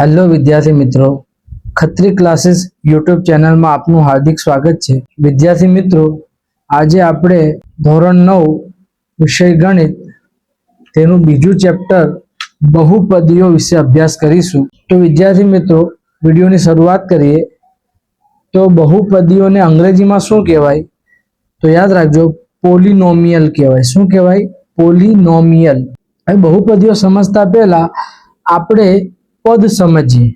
Hello વિદ્યાર્થી મિત્રો, Khatri classes YouTube ચેનલમાં આપનું હાર્દિક સ્વાગત છે. વિદ્યાર્થી મિત્રો, આજે આપણે ધોરણ નવ વિષય ગણિત તેનું બીજું ચેપ્ટર બહુપદીઓ વિશે અભ્યાસ કરીશું. તો વિદ્યાર્થી મિત્રો, વિડીયોની શરૂઆત કરીએ. તો બહુપદીઓને અંગ્રેજીમાં શું કહેવાય? તો યાદ રાખજો, પોલિનોમિયલ કહેવાય. શું કહેવાય? પોલિનોમિયલ. હવે બહુપદીઓ સમજતા પહેલા આપણે પદ સમજીએ.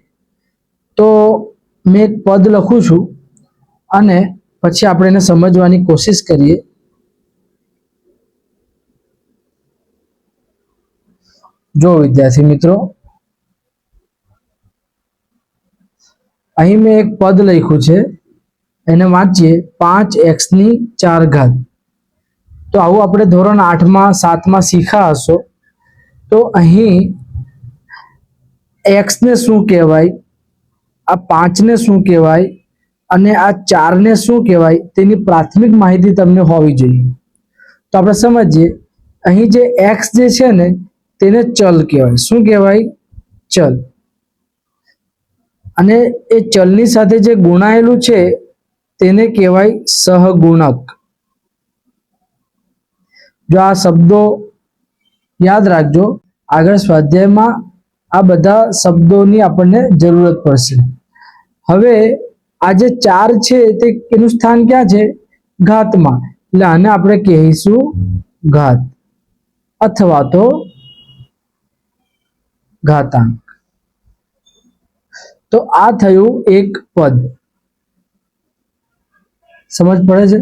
તો મેં એક પદ લખું છું અને પછી આપણે એને સમજવાની કોશિશ કરીએ. જો વિદ્યાર્થી મિત્રો, અહીં મેં એક પદ લખ્યું છે, એને વાંચીએ, પાંચ એક્સની ચાર ઘાત. તો આવું આપણે ધોરણ આઠમાં, સાતમાં શીખા હશો. તો અહીં એક્સને શું કહેવાય? આ પાંચને શું કહેવાય? અને આ ચારને શું કહેવાય? તેની પ્રાથમિક માહિતી તમને હોવી જોઈએ. તો આપણે સમજીએ, અહીં જે એક્સ જે છે ને, તેને ચલ કહેવાય. શું કહેવાય? ચલ. અને એ ચલની સાથે જે ગુણાયેલું છે, તેને કહેવાય સહગુણક. જો આ શબ્દો યાદ રાખજો, આગળ સ્વાધ્યાયમાં આ બધા શબ્દોની આપણને જરૂરત પડશે. હવે આ જે ચાર છે તે એનું સ્થાન ક્યાં છે? ઘાતમાં. એટલે આને આપણે કહીશું ઘાત. અથવા તો ઘાતાંક. તો આ થયું એક પદ. સમજ પડે છે?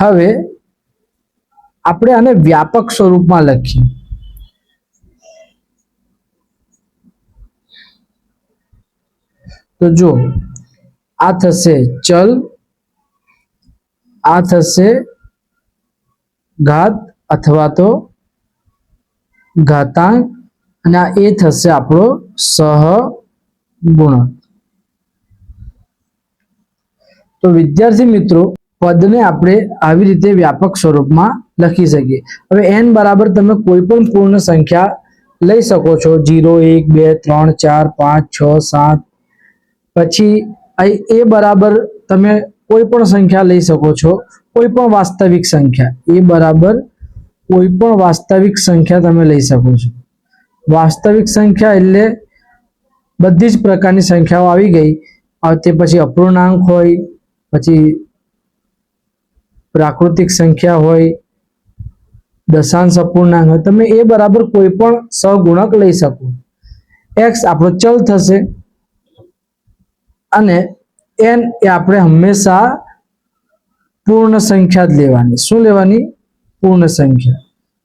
હવે આપણે આને વ્યાપક સ્વરૂપમાં લખીએ. તો જો આ થશે ચલ, આ થશે ઘાત અથવા તો ઘાતાંક, અને આ એ થશે આપણો સહગુણક. તો વિદ્યાર્થી મિત્રો, પદને આપણે આવી રીતે વ્યાપક સ્વરૂપમાં લખી શકીએ. હવે એન બરાબર તમે કોઈ પણ પૂર્ણ સંખ્યા લઈ શકો છો. જીરો, એક, બે, ત્રણ, ચાર, પાંચ, છ, સાત પછી એ બરાબર તમે કોઈ પણ સંખ્યા લઈ શકો છો. કોઈ પણ વાસ્તવિક સંખ્યા. એ બરાબર કોઈ પણ વાસ્તવિક સંખ્યા તમે લઈ શકો છો. વાસ્તવિક સંખ્યા એટલે બધી જ પ્રકારની સંખ્યાઓ આવી ગઈ. તે પછી અપૂર્ણાંક હોય, પછી પ્રાકૃતિક સંખ્યા હોય, દશાંશ અપૂર્ણાંક હોય. તમે એ બરાબર કોઈ પણ સહગુણક લઈ શકો. એક્સ આપણો ચલ થશે. અને એન એ આપણે હંમેશા પૂર્ણ સંખ્યા જ લેવાની. શું લેવાની? પૂર્ણ સંખ્યા.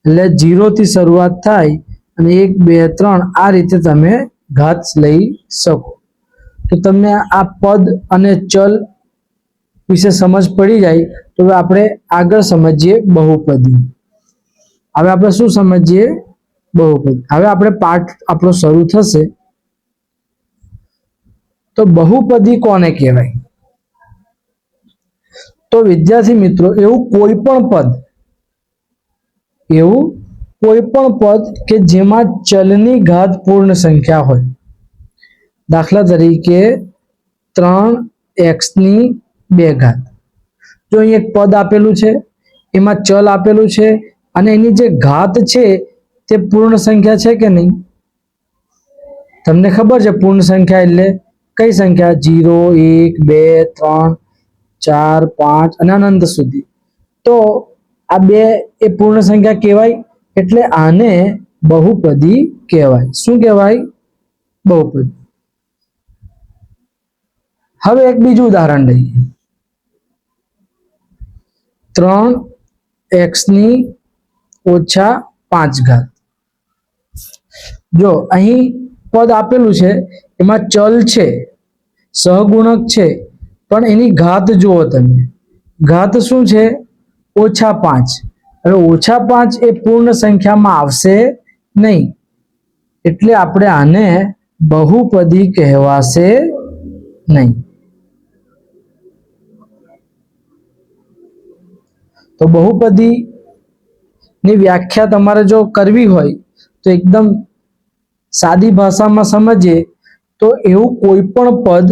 એટલે જીરોથી શરૂઆત થાય અને એક, બે, ત્રણ આ રીતે તમે ઘાત લઈ શકો. તો તમને આ પદ અને ચલ વિશે સમજ પડી જાય તો આપણે આગળ સમજીએ બહુપદી. હવે આપણે શું સમજીએ? બહુપદી. હવે આપણે પાઠ આપણો શરૂ થશે. તો બહુપદી કોને કહેવાય? તો વિદ્યાર્થી મિત્રો, એવું કોઈ પણ પદ, એવું કોઈ પણ પદ કે જેમાં ચલની ઘાત પૂર્ણ સંખ્યા હોય. દાખલા તરીકે ત્રણ એક્સની બે ઘાત. જો અહીં એક પદ આપેલું છે, એમાં ચલ આપેલું છે, અને એની જે ઘાત છે, તે પૂર્ણ સંખ્યા છે કે નહીં? તમને ખબર છે પૂર્ણ સંખ્યા એટલે કઈ સંખ્યા? જીરો, એક, બે, ત્રણ, ચાર, પાંચ અને અનંત સુધી. તો આ બે એ પૂર્ણ સંખ્યા કહેવાય એટલે આને બહુપદી કહેવાય. શું કહેવાય? બહુપદી. હવે એક બીજું ઉદાહરણ લઈએ. ત્રણ એક્સની ઓછા પાંચ ઘાત. જો અહીં પદ આપેલું છે એમાં ચલ છે, સહગુણક છે, પણ એની ઘાત જુઓ તમે. ઘાત શું છે? ઓછા પાંચ. હવે ઓછા પાંચ એ પૂર્ણ સંખ્યામાં આવશે નહીં. એટલે આપણે આને બહુપદી કહેવાશે નહીં. તો બહુપદી ની વ્યાખ્યા તમારે જો કરવી હોય, તો એકદમ સાદી ભાષામાં સમજીએ. તો એવું કોઈ પણ પદ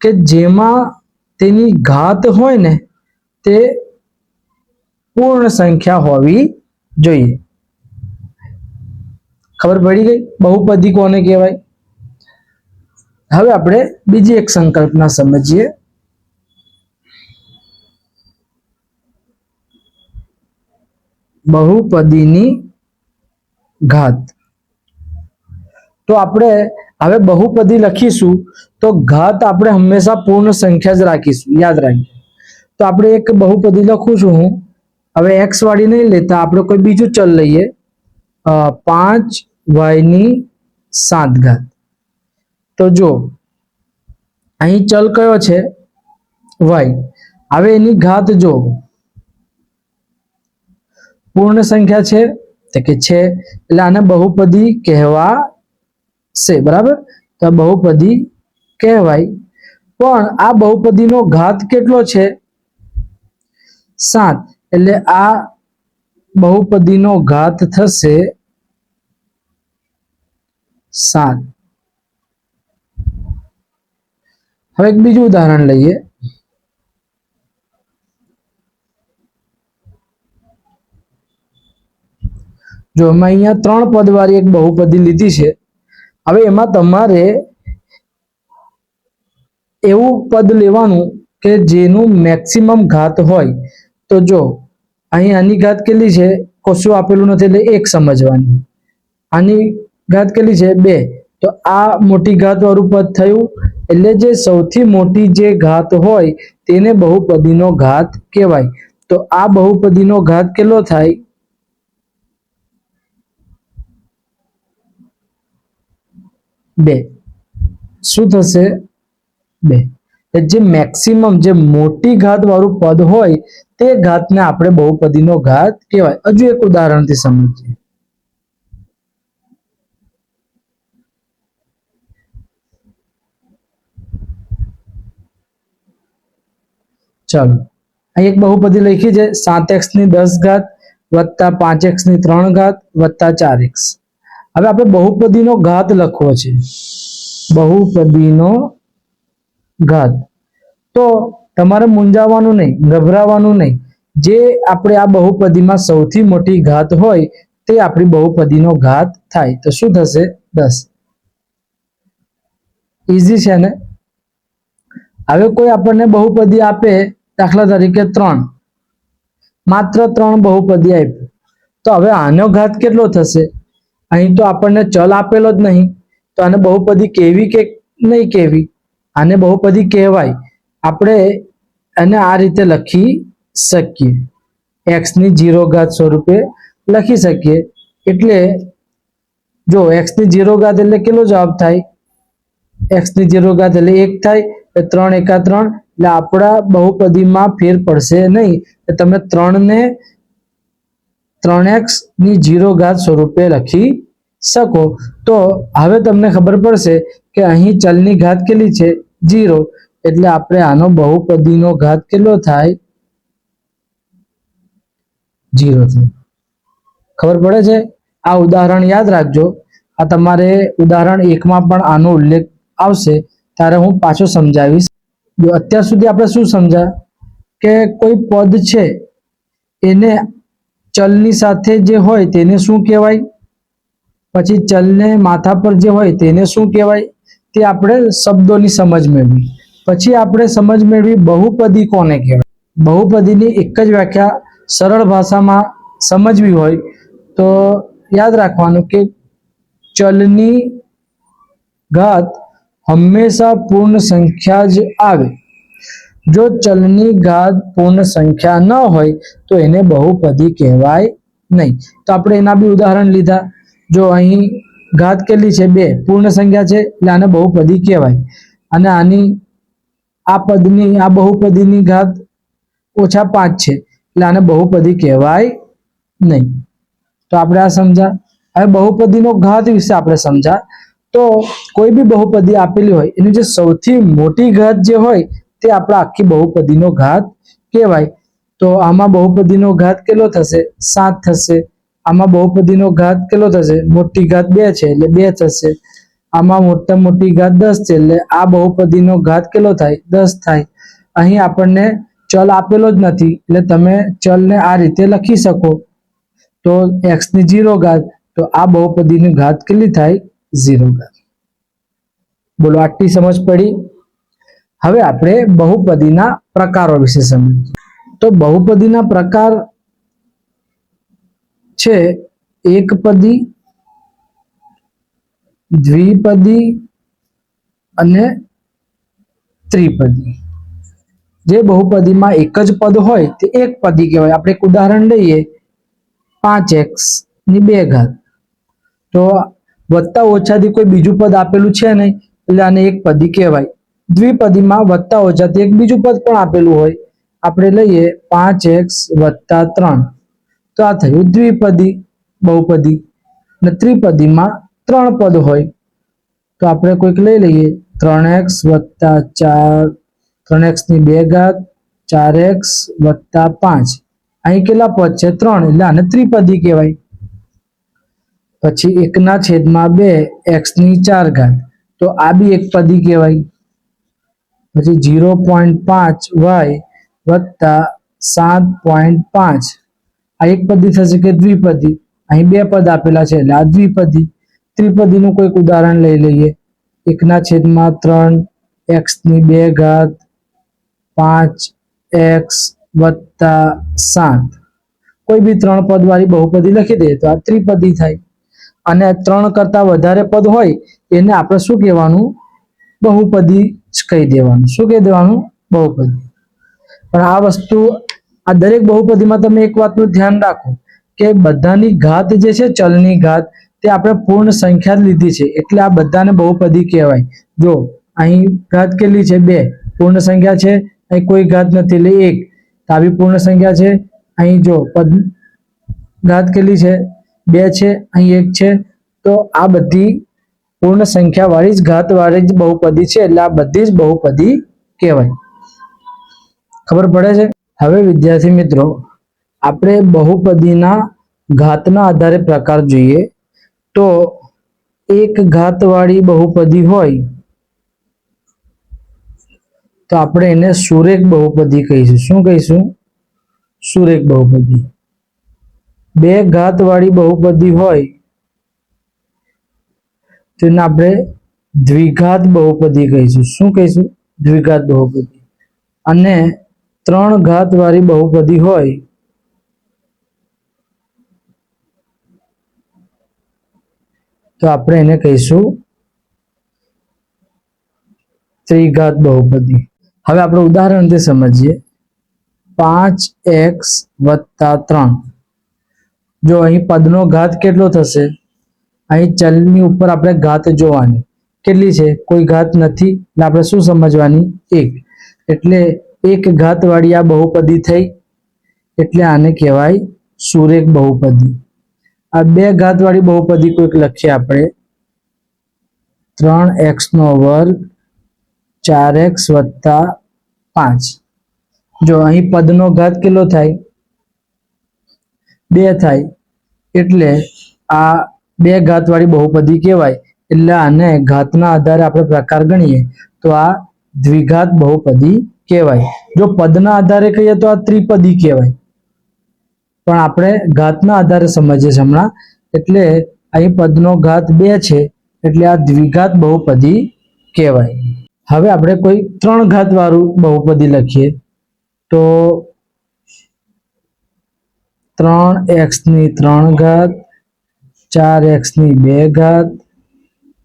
કે જેમાં તેની ઘાત હોય ને, તે પૂર્ણ સંખ્યા હોવી જોઈએ. ખબર પડી ગઈ? બહુપદી કોને કહેવાય? હવે આપણે બીજી એક સંકલ્પના સમજીએ. બહુપદીની ઘાત. તો આપણે હવે બહુપદી લખીશું તો ઘાત આપણે હંમેશા પૂર્ણ સંખ્યા જ રાખીશું, યાદ રાખજો. તો આપણે એક બહુપદી લખું છું હું. હવે એક્સ વાળી નહીં લેતા, આપણે કોઈ બીજું ચલ લઈએ. પાંચ વાયની સાત ઘાત. તો જો, અહીં ચલ કયો છે? વાય હવે એની ઘાત જો. પૂર્ણ સંખ્યા છે, તો કે છે. એટલે આને બહુપદી કહેવા છે, બરાબર? તો બહુપદી કહેવાય. પણ આ બહુપદીનો ઘાત કેટલો છે? સાત. એટલે આ બહુપદીનો ઘાત થશે સાત. હવે એક બીજું ઉદાહરણ લઈએ. જો અમે અહીંયા ત્રણ પદવાળી એક બહુપદી લીધી છે હવે એમાં તમારે એવું પદ લેવાનું કે જેનું મેક્સિમમ ઘાત હોય. તો જો, અહીં આની ઘાત કેટલી છે? કશું આપેલું નથી એટલે એક સમજવાની. આની ઘાત કેટલી છે? બે. તો આ મોટી ઘાત વાળું પદ થયું એટલે જે સૌથી મોટી જે ઘાત હોય તેને બહુપદીનો ઘાત કહેવાય. તો આ બહુપદીનો ઘાત કેટલો થાય? બે. શું થશે? બે. જે મેક્સિમમ જે મોટી ઘાત વાળું પદ હોય, તે ઘાતને આપણે બહુપદીનો ઘાત કહેવાય. હજુ એક ઉદાહરણથી સમજીએ. ચાલો. અહીં એક બહુપદી લખી છે. સાત એક્સની દસ ઘાત વત્તા પાંચ એક્સની ત્રણ ઘાત વત્તા ચાર એક્સ. હવે આપણે બહુપદીનો ઘાત લખવો છે. બહુપદીનો ઘાત. તો તમારે મૂંઝાવાનું નહીં, ગભરાવાનું નહીં. જે આપણે આ બહુપદીમાં સૌથી મોટી ઘાત હોય, તે આપણી બહુપદીનો ઘાત થાય. તો શું થશે? દસ. ઈઝી છે ને? હવે કોઈ આપણને બહુપદી આપે, દાખલા તરીકે ત્રણ. માત્ર ત્રણ બહુપદી આપ્યું. તો હવે આનો ઘાત કેટલો થશે? અહીં તો આપણને ચલ આપેલો જ નહીં. તો આને બહુપદી કેવી કે નહીં કેવી? આને બહુપદી કહેવાય. આપણે એને આ રીતે લખી શકીએ. એક્સની જીરો ઘાત સ્વરૂપે લખી શકીએ. એટલે જો એક્સની જીરો ઘાત એટલે કેટલો જવાબ થાય? એક્સની જીરો ઘાત એટલે એક થાય. એટલે ત્રણ એકા ત્રણ. એટલે આપણા બહુપદીમાં ફેર પડશે નહીં. તમે ત્રણ ને ત્રણ એક્સની જીરો ઘાત સ્વરૂપે લખી શકો. તો હવે તમને ખબર પડશે કે અહીં ચલની ઘાત કેટલી છે? જીરો. એટલે આપણે આનો બહુપદીનો ઘાત કેટલો થાય? જીરો થાય. ખબર પડે છે? આ ઉદાહરણ યાદ રાખજો. આ તમારે ઉદાહરણ એકમાં પણ આનો ઉલ્લેખ આવશે. ત્યારે હું પાછો સમજાવીશ. અત્યાર સુધી આપણે શું સમજ્યા? કે કોઈ પદ છે, એને ચલની સાથે જે હોય તેને શું કહેવાય? પછી ચલને માથા પર જે હોય તેને શું કહેવાય? તે આપણે શબ્દોની સમજ મેળવી. પછી આપણે સમજ મેળવી બહુપદી કોને કહેવાય? બહુપદીની એક જ વ્યાખ્યા સરળ ભાષામાં સમજવી હોય તો યાદ રાખવાનું કે ચલની ઘાત હંમેશા પૂર્ણ સંખ્યા જ આવે. જો ચલની ઘાત પૂર્ણ સંખ્યા ન હોય, તો એને બહુપદી કહેવાય નહીં. તો આપણે એના બી ઉદાહરણ લીધા. જો અહીં ઘાત કેટલી છે? બે. પૂર્ણ સંખ્યા છે, એટલે આને બહુપદી કહેવાય. અને આની આ પદની, આ બહુપદીની ઘાત ઓછા પાંચ છે, એટલે આને બહુપદી કહેવાય નહીં. તો આપણે આ સમજા હવે બહુપદીનો ઘાત વિશે આપણે સમજા તો કોઈ બી બહુપદી આપેલી હોય, એની જે સૌથી મોટી ઘાત જે હોય તે આપણા આખી બહુપદીનો ઘાત કહેવાય. તો આમાં બહુપદીનો ઘાત કેટલો થશે? સાત થશે. આમાં બહુપદીનો ઘાત કેટલો થશે? મોટી ઘાત બે છે, એટલે બે થશે. આમાં મોટા મોટી ઘાત દસ છે, એટલે આ બહુપદીનો ઘાત કેટલો થાય? દસ થાય. અહીં આપણને ચલ આપેલો જ નથી, એટલે તમે ચલને આ રીતે લખી શકો. તો x ની જીરો ઘાત, તો આ બહુપદીની ઘાત કેટલી થાય? ઝીરો ઘાત. બોલો, આટલી સમજ પડી? હવે આપણે બહુપદીના પ્રકારો વિશે સમજીએ. તો બહુપદીના પ્રકાર છે એકપદી, દ્વિપદી અને ત્રિપદી. જે બહુપદીમાં એક જ પદ હોય તે એક પદી કહેવાય. આપણે એક ઉદાહરણ લઈએ. પાંચ એક્સની બે ઘાત. તો વત્તા ઓછાથી કોઈ બીજું પદ આપેલું છે નહીં. એટલે આને એક પદી કહેવાય. દ્વિપદીમાં વત્તા ઓછાથી એક બીજું પદ પણ આપેલું હોય. આપણે લઈએ પાંચ એક્સ વત્તા ત્રણ. તો આ થયું દ્વિપદી, બહુપદી. અને ત્રિપદીમાં ત્રણ પદ હોય. તો આપણે કોઈક લઈ લઈએ. ત્રણ એક્સ વત્તા ચાર. ત્રણ એક્સની બે ઘાત ચાર એક્સ વત્તા પાંચ. અહીં કેટલા પદ છે? ત્રણ. એટલે આને ત્રિપદી કહેવાય. પછી એકના છેદમાં બે એક્સની ચાર ઘાત. તો આ બી એક પદી કહેવાય. પછી જીરો પોઈન્ટ પાંચ વાય વત્તા સાત પોઈન્ટ પાંચ. આ એક પદી થશે કે દ્વિપદી? અહીં બે પદ આપેલા છે એટલે આ દ્વિપદી. ત્રિપદીનું કોઈક ઉદાહરણ લઈ લઈએ. એકના છેદમાં ત્રણ એક્સની બે ઘાત પાંચ, એક્સ વત્તા સાત. કોઈ બી ત્રણ પદ વાળી બહુપદી લખી દઈએ તો આ ત્રિપદી થાય. અને ત્રણ કરતા વધારે પદ હોય, એને આપણે શું કહેવાનું? બહુપદી જ કહી દેવાનું. શું કહી દેવાનું? બહુપદી. પણ આ વસ્તુ, આ દરેક બહુપદીમાં તમે એક વાતનું ધ્યાન રાખો કે બધાની ઘાત જે છે, ચલની ઘાત, તે આપણે પૂર્ણ સંખ્યા જ લીધી છે. એટલે આ બધાને બહુપદી કહેવાય. જો, અહીં ઘાત કેટલી છે? બે. પૂર્ણ સંખ્યા છે, અહીં કોઈ ઘાત નથી. એટલે એક. આવી પૂર્ણ સંખ્યા છે. અહીં જો, પદ ઘાત કેટલી છે? બે છે, અહીં એક છે. તો આ બધી પૂર્ણ સંખ્યા વાળી જ ઘાત વાળી જ બહુપદી છે. એટલે આ બધી જ બહુપદી કહેવાય. ખબર પડે છે? હવે વિદ્યાર્થી મિત્રો, આપણે બહુપદીના ઘાતના આધારે પ્રકાર જોઈએ. તો એક ઘાતવાળી બહુપદી હોય, તો આપણે એને સુરેખ બહુપદી કહીશું. શું કહીશું? સુરેખ બહુપદી. બે ઘાતવાળી બહુપદી હોય તો આપણે દ્વિઘાત બહુપદી કહીશું. શું કહીશું? દ્વિઘાત બહુપદી. અને ત્રણ ઘાત વાળી બહુપદી હોય, તો આપણે એને કહીશું ત્રિઘાત બહુપદી. હવે આપણે ઉદાહરણ તે સમજીએ. પાંચ એક્સ વત્તા ત્રણ. જો અહીં પદનો ઘાત કેટલો થશે? અહીં ચલની ઉપર આપણે ઘાત જોવાની. કેટલી છે? કોઈ ઘાત નથી. ને આપણે શું સમજવાની? એક. એટલે એક ઘાત વાળી આ બહુપદી થઈ. એટલે આને કહેવાય સુરેખ બહુપદી. આ બે ઘાત વાળી બહુપદી કોઈક લખીએ આપણે. ત્રણ એક્સ નો વર્ગ ચાર એક્સ વત્તા પાંચ. જો અહીં પદનો ઘાત કેટલો થાય? બે થાય. એટલે આ બે ઘાત વાળી બહુપદી કહેવાય. એટલે આને ઘાતના આધારે આપણે પ્રકાર ગણીએ, તો આ દ્વિઘાત બહુપદી કહેવાય. જો પદના આધારે કહીએ તો આ ત્રિપદી કહેવાય. પણ આપણે ઘાતના આધારે સમજીએ હમણાં. એટલે અહીં પદનો ઘાત બે છે, એટલે આ દ્વિઘાત બહુપદી કહેવાય. હવે આપણે કોઈ ત્રણ ઘાત વાળું બહુપદી લખીએ. તો ત્રણ એક્સની ત્રણ ઘાત ચાર એક્સની બે ઘાત,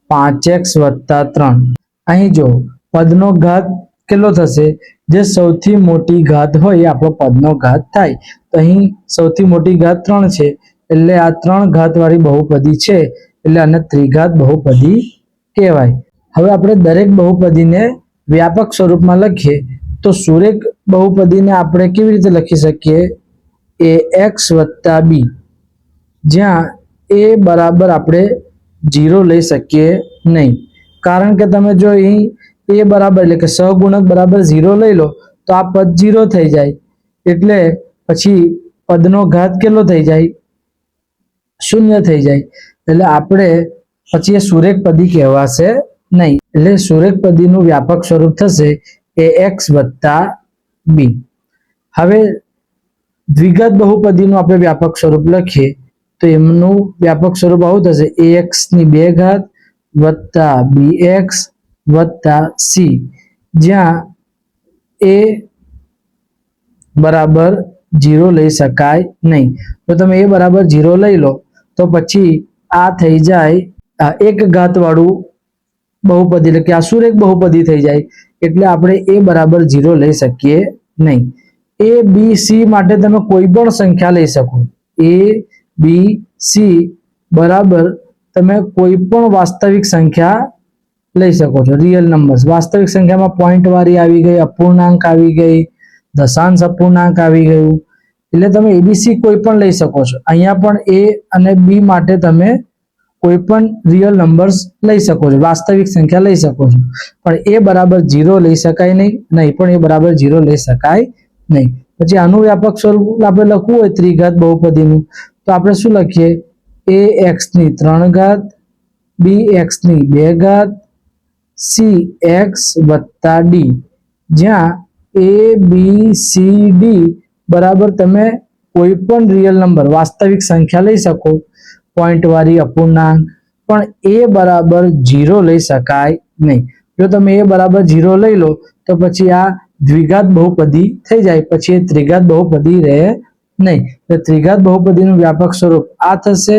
પાંચ એક્સ વત્તા ત્રણ. અહીં જો પદનો ઘાત કેટલો થશે? જે સૌથી મોટી ઘાત હોય આપણો પદનો ઘાત થાય. તો અહીં સૌથી મોટી ઘાત ત્રણ છે, એટલે આ ત્રણ ઘાતવાળી બહુપદી છે, એટલે આને ત્રિઘાત બહુપદી કહેવાય. હવે આપણે દરેક બહુપદીને વ્યાપક સ્વરૂપમાં લખીએ. તો સુરેખ બહુપદીને આપણે કેવી રીતે લખી શકીએ? એ એક્સ વત્તા બી. જ્યાં એ બરાબર આપણે જીરો લઈ શકીએ નહીં. કારણ કે તમે જો અહીં એ બરાબર એટલે કે સહગુણક બરાબર ઝીરો લઈ લો, તો આ પદ ઝીરો થઈ જાય. એટલે પછી પદનો ઘાત કેટલો થઈ જાય? શૂન્ય થઈ જાય. એટલે આપણે પછી એ સુરેખ પદી કહેવાશે નહીં. એટલે સુરેખ પદીનું વ્યાપક સ્વરૂપ થશે એ એક્સ વત્તા બી. હવે દ્વિગત બહુપદીનું આપણે વ્યાપક સ્વરૂપ લખીએ. તો એમનું વ્યાપક સ્વરૂપ આવું થશે. એ એક્સની બે ઘાત વત્તા બી એક્સ વત્તા સી જ્યાં એ બરાબર જીરો લઈ શકાય નહીં. તો તમે એ બરાબર જીરો લઈ લો, તો પછી આ થઈ જાય એક ઘાત વાળું બહુપદી, એટલે કે આ સુરેખ બહુપદી થઈ જાય, એટલે આપણે એ બરાબર જીરો લઈ શકીએ નહીં. એ બી સી માટે તમે કોઈ પણ સંખ્યા લઈ શકો. એ બી, સી બરાબર તમે કોઈ પણ વાસ્તવિક સંખ્યા લઈ શકો છો રિયલ નંબર્સ વાસ્તવિક સંખ્યામાં પોઈન્ટ વાળી આવી ગઈ, અપૂર્ણાંક આવી ગઈ, દશાંશ અપૂર્ણાંક આવી ગયું. એટલે તમે એબીસી કોઈ પણ લઈ શકો છો. અહીંયા પણ એ અને બી માટે તમે કોઈ પણ રિયલ નંબર્સ લઈ શકો છો, વાસ્તવિક સંખ્યા લઈ શકો છો. પણ એ બરાબર જીરો લઈ શકાય નહીં નહીં, પણ એ બરાબર જીરો લઈ શકાય નહીં. પછી આનું વ્યાપક સ્વરૂપ આપણે લખવું હોય, ત્રિઘાત બહુપદીનું. તો આપણે શું લખીએ? એ એક્સની ત્રણ ઘાત બી એક્સની બે ઘાત સી એક્સ વત્તા ડી જ્યાં એ બી સી ડી બરાબર તમે કોઈ પણ રિયલ નંબર વાસ્તવિક સંખ્યા લઈ શકો. પોઈન્ટ વાળી અપૂર્ણાંક. પણ એ બરાબર જીરો લઈ શકાય નહીં. જો તમે એ બરાબર જીરો લઈ લો, તો પછી આ દ્વિઘાત બહુપદી થઈ જાય. પછી એ ત્રિઘાત બહુપદી રહે નહીં. તો ત્રિઘાત બહુપદીનું વ્યાપક સ્વરૂપ આ થશે.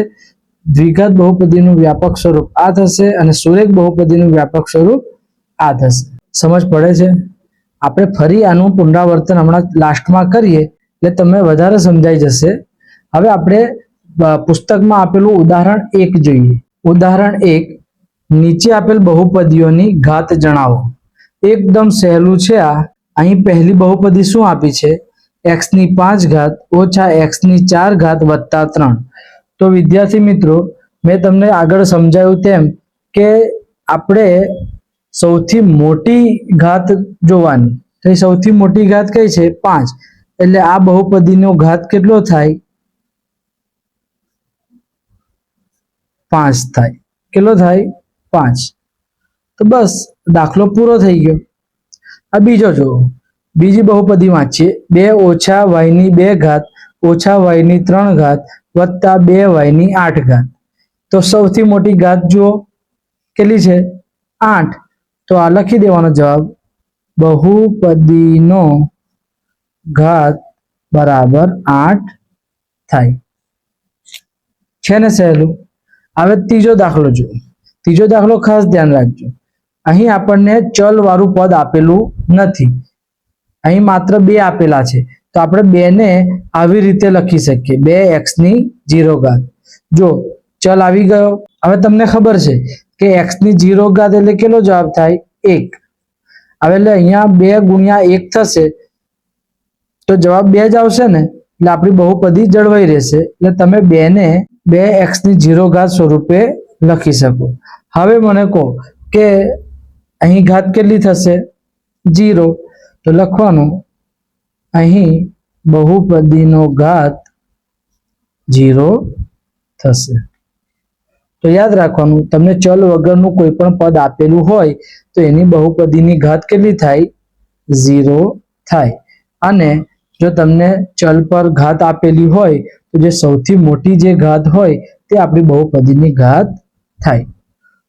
દ્વિઘાત બહુપદીનું વ્યાપક સ્વરૂપ આ થશે અને સુરેખ બહુપદીનું વ્યાપક સ્વરૂપ આ થશે. સમજ પડે છે? આપણે ફરી આનું પુનરાવર્તન હમણાં લાસ્ટમાં કરીએ, એટલે તમને વધારે સમજાઈ જશે. હવે આપણે પુસ્તકમાં આપેલું ઉદાહરણ એક જોઈએ. ઉદાહરણ એક, નીચે આપેલ બહુપદીઓની ઘાત જણાવો. એકદમ સહેલું છે આ. અહીં પહેલી બહુપદી શું આપી છે? એક્સની પાંચ ઘાત ઓછા એક્સની ચાર ઘાત વત્તા ત્રણ. તો વિદ્યાર્થી મિત્રો, મેં તમને આગળ સમજાવ્યું તેમ કે આપણે સૌથી મોટી ઘાત જોવાની. તો સૌથી મોટી ઘાત કઈ છે? પાંચ. એટલે આ બહુપદીનો ઘાત કેટલો થાય? પાંચ થાય. કેટલો થાય? પાંચ. તો બસ, દાખલો પૂરો થઈ ગયો. આ બીજો જુઓ. બીજી બહુપદી વાંચીએ. બે ઓછા વાયની બે ઘાત, ઓછા વાયની ત્રણ ઘાત, વત્તા બે વાયની આઠ ઘાત. તો સૌથી મોટી ઘાત જુઓ. કેટલી છે? આઠ. તો આ લખી દેવાનો જવાબ બહુપદીનો ઘાત બરાબર આઠ થાય. છે ને સહેલું? હવે ત્રીજો દાખલો જુઓ. ત્રીજો દાખલો ખાસ ધ્યાન રાખજો. અહીં આપણને ચલ વાળું પદ આપેલું નથી. અહીં માત્ર બે આપેલા છે. તો આપણે બે ને આવી રીતે લખી શકીએ. બે એક્સની જીરો ઘાત. જો ચલ આવી ગયો. હવે તમને ખબર છે કે એક્સની જીરો ઘાત એટલે કેટલો જવાબ થાય? એક. હવે એટલે અહીંયા બે ગુણ્યા એક થશે. તો જવાબ બે જ આવશે ને? એટલે આપણી બહુપદી જળવાઈ રહેશે. એટલે તમે બે ને બે એક્સની જીરો ઘાત સ્વરૂપે લખી શકો. હવે મને કહો કે અહીં ઘાત કેટલી થશે? જીરો. તો લખવાનું, અહીં બહુપદીનો ઘાત જીરો થશે. તો યાદ રાખવાનું, તમને ચલ વગરનું કોઈ પણ પદ આપેલું હોય, તો એની બહુપદીની ઘાત કેટલી થાય? ઝીરો થાય. અને જો તમને ચલ પર ઘાત આપેલી હોય, તો જે સૌથી મોટી જે ઘાત હોય, તે આપણી બહુપદીની ઘાત થાય.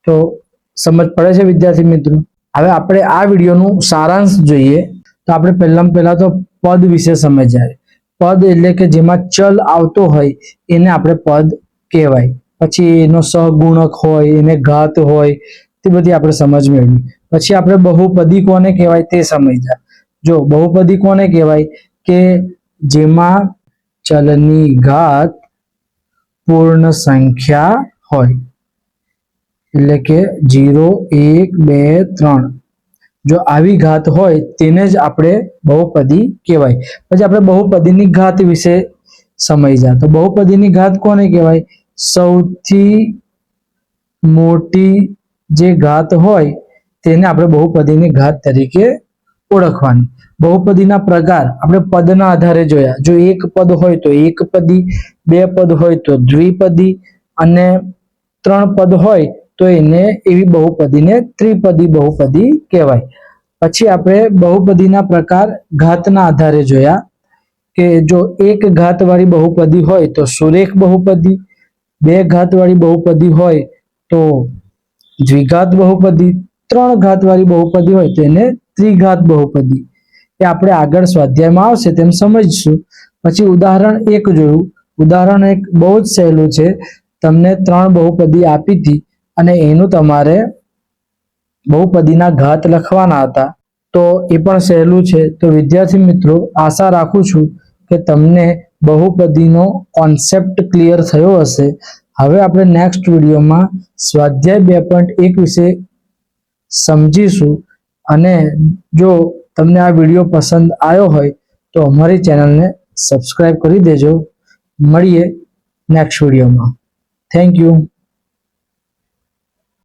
તો સમજ પડે છે વિદ્યાર્થી મિત્રો? હવે આપણે આ વિડીયોનું સારાંશ જોઈએ. તો આપણે પહેલામાં પહેલા તો પદ વિશે સમજાય. પદ એટલે કે જેમાં ચલ આવતો હોય એને આપણે પદ કહેવાય. પછી એનો સહગુણક હોય, એને ઘાત હોય, તે બધી આપણે સમજ મેળવી. પછી આપણે બહુપદી કોને કહેવાય તે સમજ્યા. જો બહુપદી કોને કહેવાય? કે જેમાં ચલની ઘાત પૂર્ણ સંખ્યા હોય. એટલે કે જીરો, એક, બે, ત્રણ. જો આવી ઘાત હોય તેને જ આપણે બહુપદી કહેવાય. પછી આપણે બહુપદીની ઘાત વિશે સમજ્યા તો બહુપદીની ઘાત કોને કહેવાય? સૌથી મોટી જે ઘાત હોય તેને આપણે બહુપદીની ઘાત તરીકે ઓળખવાની. બહુપદીના પ્રકાર આપણે પદના આધારે જોયા. જો એક પદ હોય તો એક પદી, બે પદ હોય તો દ્વિપદી અને ત્રણ પદ હોય તો એને એવી બહુપદીને ત્રિપદી બહુપદી કહેવાય. પછી આપણે બહુપદીના પ્રકાર ઘાતના આધારે જોયા કે જો એક ઘાતવાળી બહુપદી હોય તો સુરેખ બહુપદી, બે ઘાતવાળી બહુપદી હોય તો દ્વિઘાત બહુપદી, ત્રણ ઘાતવાળી બહુપદી હોય તો એને ત્રિઘાત બહુપદી. એ આપણે આગળ સ્વાધ્યાયમાં આવશે તેમ સમજીશું. પછી ઉદાહરણ એક જોયું. ઉદાહરણ એક બહુ જ સહેલું છે. તમને ત્રણ બહુપદી આપી હતી. અને એનું તમારે બહુપદીના ઘાત લખવાના હતા. તો એ પણ સહેલું છે. તો વિદ્યાર્થી મિત્રો, આશા રાખું છું કે તમને બહુપદીનો કોન્સેપ્ટ ક્લિયર થયો હશે. હવે આપણે નેક્સ્ટ વિડીયોમાં સ્વાધ્યાય બે પોઈન્ટ એક વિશે સમજીશું. અને જો તમને આ વીડિયો પસંદ આવ્યો હોય, તો અમારી ચેનલને સબસ્ક્રાઈબ કરી દેજો. મળીએ નેક્સ્ટ વિડીયોમાં. Thank you